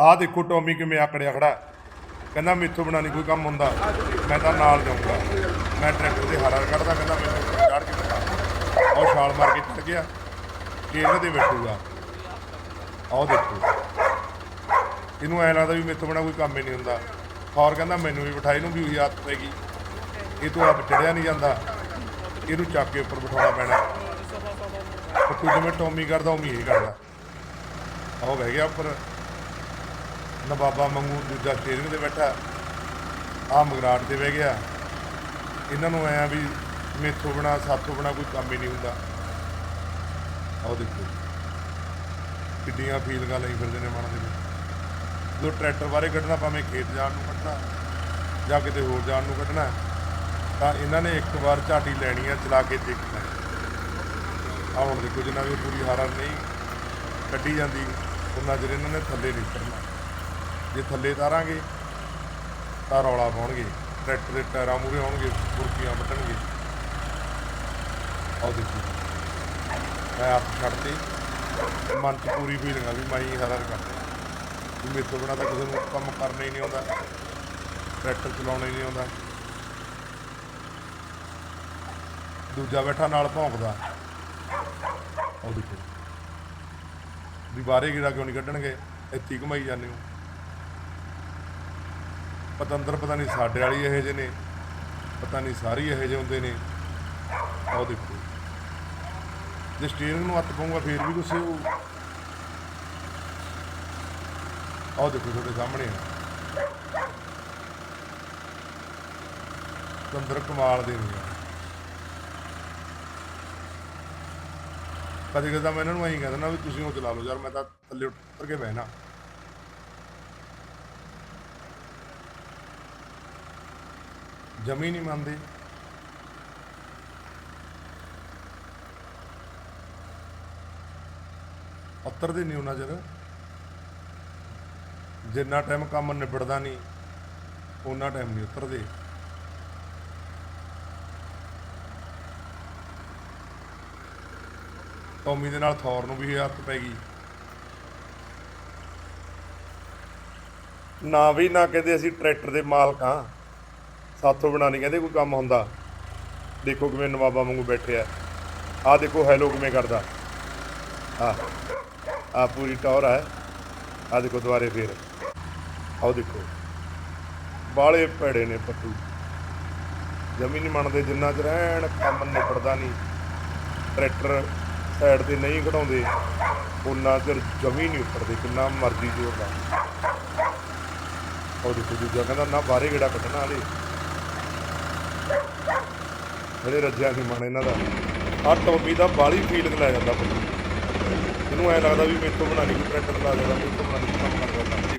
ਆਹ ਦੇਖੋ ਟੋਮੀ ਕਿਵੇਂ ਆਕੜਿਆ ਖੜਾ ਕਹਿੰਦਾ ਮੈਥੋਂ ਬਿਨਾਂ ਨਹੀਂ ਕੋਈ ਕੰਮ ਹੁੰਦਾ। ਮੈਂ ਤਾਂ ਨਾਲ ਜਾਊਂਗਾ। ਮੈਂ ਟਰੈਕਟਰ ਦੇ ਹਾਰਾ ਕੱਢਦਾ, ਕਹਿੰਦਾ ਮੈਨੂੰ ਚੜ ਕੇ ਦਿਖਾ। ਉਹ ਛਾਲ ਮਾਰ ਕੇ ਚੜ ਗਿਆ। ਕੇਲ ਦੇ ਬੈਠੂਗਾ। ਆਹ ਦੇਖੋ। ਇਹਨੂੰ ਐ ਲੱਗਦਾ ਵੀ ਮੈਥੋਂ ਬਿਨਾਂ ਕੋਈ ਕੰਮ ਹੀ ਨਹੀਂ ਹੁੰਦਾ। ਫੌਰ ਕਹਿੰਦਾ ਮੈਨੂੰ ਵੀ ਬਿਠਾਈ ਨੂੰ ਵੀ ਉਹੀ ਆਦਤ ਪੈ ਗਈ। ਇਹ ਤੋਂ ਆਪ ਚੜਿਆ ਨਹੀਂ ਜਾਂਦਾ। ਇਹਨੂੰ ਚੱਕ ਕੇ ਉੱਪਰ ਬਿਠਾਉਣਾ ਪੈਣਾ। ਪੱਟੂ ਜਿਵੇਂ ਟੋਮੀ ਕਰਦਾ ਉਵੇਂ ਹੀ ਕਰਦਾ। ਆਹ ਬਹਿ ਗਿਆ ਉੱਪਰ। ਨਵਾਬਾ ਮੰਗੂ ਦੂਜਾ ਸਟੇਰਿੰਗ ਤੇ ਬੈਠਾ। ਆ ਮਗਰਾਟ ਤੇ ਬਹਿ ਗਿਆ। ਇਹਨਾਂ ਨੂੰ ਐਂ ਵੀ ਮੇਥੋਂ ਬਣਾ ਸਾਥੋਂ ਬਣਾ ਕੋਈ ਕੰਮ ਹੀ ਨਹੀਂ ਹੁੰਦਾ। ਆਹ ਦੇਖੋ। ਕਿੱਡੀਆਂ ਫੀਲਿੰਗਾਂ ਲਈ ਫਿਰਦੇ ਨੇ ਮਨ ਦੇ ਵਿੱਚ। ਜੋ ਟਰੈਕਟਰ ਬਾਰੇ ਕੱਢਣਾ ਭਾਵੇਂ ਖੇਤ ਜਾਣ ਨੂੰ ਕੱਢਣਾ, ਜਾਂ ਕਿਤੇ ਹੋਰ ਜਾਣ ਨੂੰ ਕੱਢਣਾ, ਤਾਂ ਇਹਨਾਂ ਨੇ ਇੱਕ ਵਾਰ ਝਾਟੀ ਲੈਣੀ ਹੈ ਚਲਾ ਕੇ ਦੇਖਣਾ। ਆ ਹੁਣ ਦੇਖੋ ਜਿੰਨਾ ਵੀ ਪੂਰੀ ਹਾਰਾ ਨਹੀਂ ਕੱਢੀ ਜਾਂਦੀ ਉਹਨਾਂ ਚਿਰ ਇਹਨਾਂ ਨੇ ਥੱਲੇ ਨਹੀਂ ਉਤਰਨਾ। ਜੇ ਥੱਲੇ ਤਾਰਾਂਗੇ ਤਾਂ ਰੌਲਾ ਪਾਉਣਗੇ, ਟਰੈਕਟਰ ਦੇ ਟਾਇਰਾਂ ਮੂਰੇ ਆਉਣਗੇ ਕੁਰਕੀਆਂ ਵੱਟਣਗੇ ਆਹ ਦੇਖੋ। ਮੈਂ ਆਪ ਛੱਡਤੇ ਮਨ ਚ ਪੂਰੀ ਫੀਲਿੰਗ ਆ ਵੀ ਮੈਂ ਹੀ ਹਾਰਾ ਕਰਦਾ ਵੀ ਮੇਰੇ ਤੋਂ ਬਿਨਾਂ ਤਾਂ ਕਿਸੇ ਨੂੰ ਕੰਮ ਕਰਨਾ ਹੀ ਨਹੀਂ ਆਉਂਦਾ, ਟਰੈਕਟਰ ਚਲਾਉਣਾ ਹੀ ਨਹੀਂ ਆਉਂਦਾ। ਦੂਜਾ ਬੈਠਾ ਨਾਲ ਭੌਂਕਦਾ। ਉਹ ਦੇਖੋ। ਵੀ ਬਾਹਰੇ ਗੇੜਾ ਕਿਉਂ ਨਹੀਂ ਕੱਢਣਗੇ? ਇੱਥੇ ਹੀ ਜਾਂਦੇ ਹੋ। ਪਤੰਦਰ ਪਤਾ ਨਹੀਂ ਸਾਡੇ ਵਾਲੀ ਇਹੋ ਜਿਹੇ ਨੇ, ਪਤਾ ਨਹੀਂ ਸਾਰੀ ਇਹੋ ਜਿਹੇ ਹੁੰਦੇ ਨੇ। ਆਹ ਦੇਖੋ। ਜੇ ਸਟੀਅਰਿੰਗ ਨੂੰ ਹੱਥ ਪਾਉਂਗਾ ਫੇਰ ਵੀ ਗੁੱਸੇ ਹੋਊ। ਆਹ ਦੇਖੋ ਤੁਹਾਡੇ ਸਾਹਮਣੇ। ਆ ਤੰਦਰ ਕਮਾਲ ਦੇ ਨੇ। ਕਦੇ ਕਦੇ ਮੈਂ ਇਹਨਾਂ ਨੂੰ ਐਂ ਕਹਿੰਦਾ ਨਾ ਵੀ ਤੁਸੀਂ ਉਹ ਚਲਾ ਲਓ ਯਾਰ, ਮੈਂ ਤਾਂ ਥੱਲੇ ਉੱਤਰ ਕੇ ਬਹਿਣਾ। ਜਮੀ ਨਹੀਂ ਮੰਨਦੇ। ਉਤਰਦੇ ਨਹੀਂ ਉਹਨਾਂ ਚਿਰ। ਜਿੰਨਾ ਟਾਈਮ ਕੰਮ ਨਿਬੜਦਾ ਨਹੀਂ ਉਹਨਾਂ ਟਾਈਮ ਨਹੀਂ ਉਤਰਦੇ। ਟੌਮੀ ਦੇ ਨਾਲ ਥੌਰ ਨੂੰ ਵੀ ਇਹ ਆਦਤ ਪੈ ਗਈ। ਨਾ ਵੀ ਨਾ ਕਹਿੰਦੇ ਅਸੀਂ ਟਰੈਕਟਰ ਦੇ ਮਾਲਕ ਹਾਂ। ਸਾਥੋਂ ਬਿਨਾਂ ਨਹੀਂ ਕਹਿੰਦੇ ਕੋਈ ਕੰਮ ਹੁੰਦਾ। ਦੇਖੋ ਕਿਵੇਂ ਨਵਾਬਾ ਵਾਂਗੂ ਬੈਠਿਆ ਆ। ਦੇਖੋ ਹੈਲੋ ਕਿਵੇਂ ਕਰਦਾ। ਆ ਆ ਪੂਰੀ ਟੌਰ ਹੈ ਆ ਦੇਖੋ ਦੁਬਾਰੇ ਫੇਰ। ਆਓ ਦੇਖੋ। ਬਾਲੇ ਭੈੜੇ ਨੇ ਪੱਟੂ। ਜਮੀ ਨਹੀਂ ਮੰਨਦੇ, ਜਿੰਨਾ ਚਿਰ ਐਨ ਕੰਮ ਨਿਬੜਦਾ ਨਹੀਂ ਟਰੈਕਟਰ ਸਾਈਡ ਤੇ ਨਹੀਂ ਘਟਾਉਂਦੇ ਉਹਨਾਂ ਚਿਰ ਜਮੀ ਨਹੀਂ ਉੱਪਰਦੇ ਕਿੰਨਾ ਮਰਜ਼ੀ ਜ਼ੋਰ ਲਾ। ਉਹ ਦੇਖੋ ਦੂਜਾ ਕਹਿੰਦਾ, ਨਾ ਬਾਹਰੇ ਗੇੜਾ ਕੱਢਣਾ ਹਲੇ। ਹਲੇ ਰੱਜਿਆ ਸੀ ਮਨ ਇਹਨਾਂ ਦਾ। ਆ ਟੋਪੀ ਦਾ ਬਾਲੀ ਫੀਲਿੰਗ ਲੈ ਜਾਂਦਾ ਬੰਦਾ। ਇਹਨੂੰ ਐ ਲੱਗਦਾ ਵੀ ਮੇਰੇ ਤੋਂ ਬਣਾ ਨਹੀਂ ਕੋਈ ਲਾ ਜਾਂਦਾ ਮੇਰੇ ਤੋਂ ਬਣਾ ਨਹੀਂ ਕੰਮ ਕਰ ਸਕਦਾ